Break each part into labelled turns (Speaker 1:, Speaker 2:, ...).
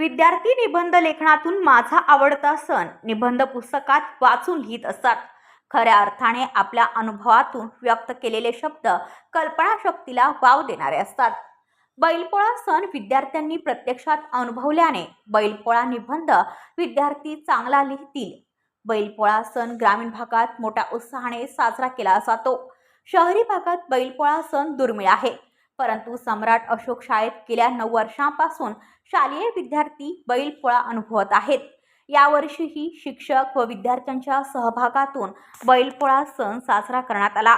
Speaker 1: विद्यार्थी निबंध लेखनातून माझा आवडता सण निबंध पुस्तकात वाचून लिहित असतात खऱ्या अर्थाने आपल्या अनुभवातून व्यक्त केलेले शब्द कल्पनाशक्तीला वाव देणारे असतात. बैलपोळा सण विद्यार्थ्यांनी प्रत्यक्षात अनुभवल्याने बैलपोळा निबंध विद्यार्थी चांगला लिहितील. बैलपोळा सण ग्रामीण भागात मोठ्या उत्साहाने साजरा केला जातो. शहरी भागात बैलपोळा सण दुर्मिळ आहे. परंतु सम्राट अशोक शाळेत गेल्या नऊ वर्षांपासून शालेय विद्यार्थी बैलपोळा अनुभवत आहेत. यावर्षीही शिक्षक व विद्यार्थ्यांच्या सहभागातून बैलपोळा सण साजरा करण्यात आला.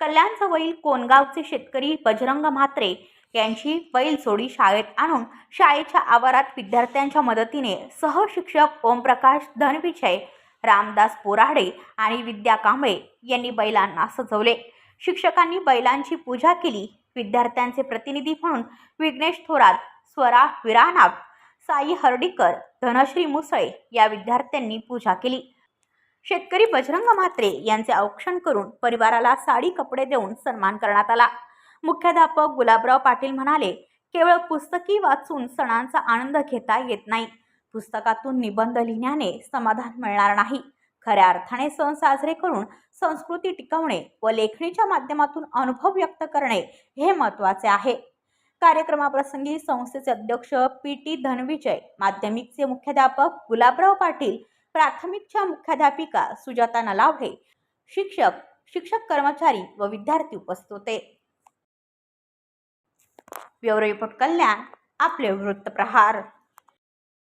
Speaker 1: कल्याणजवळील कोणगावचे शेतकरी बजरंग म्हात्रे यांची बैल जोडी शाळेत आणून शाळेच्या आवारात विद्यार्थ्यांच्या मदतीने सहशिक्षक ओमप्रकाश धनविजय रामदास पोराडे आणि विद्या कांबळे यांनी बैलांना सजवले. शिक्षकांनी बैलांची पूजा केली. विद्यार्थ्यांचे प्रतिनिधी म्हणून विघ्नेश थोरात स्वरा विरानाथ साई हर्डीकर धनश्री मुसळे या विद्यार्थ्यांनी पूजा केली. शेतकरी बजरंग म्हात्रे यांचे औक्षण करून परिवाराला साडी कपडे देऊन सन्मान करण्यात आला. मुख्याध्यापक गुलाबराव पाटील म्हणाले केवळ पुस्तकी वाचून सणांचा आनंद घेता येत नाही. पुस्तकातून निबंध लिहिण्याने समाधान मिळणार नाही. खऱ्या अर्थाने सण साजरे करून संस्कृती टिकवणे व लेखणीच्या माध्यमातून अनुभव व्यक्त करणे हे महत्त्वाचे आहे. कार्यक्रमाप्रसंगी संस्थेचे अध्यक्ष पी टी धनविजय माध्यमिकचे मुख्याध्यापक गुलाबराव पाटील प्राथमिकच्या मुख्याध्यापिका सुजाता नलावडे शिक्षक शिक्षक कर्मचारी व विद्यार्थी उपस्थित होते. ब्युरो रिपोर्ट कल्याण आपले वृत्तप्रहार.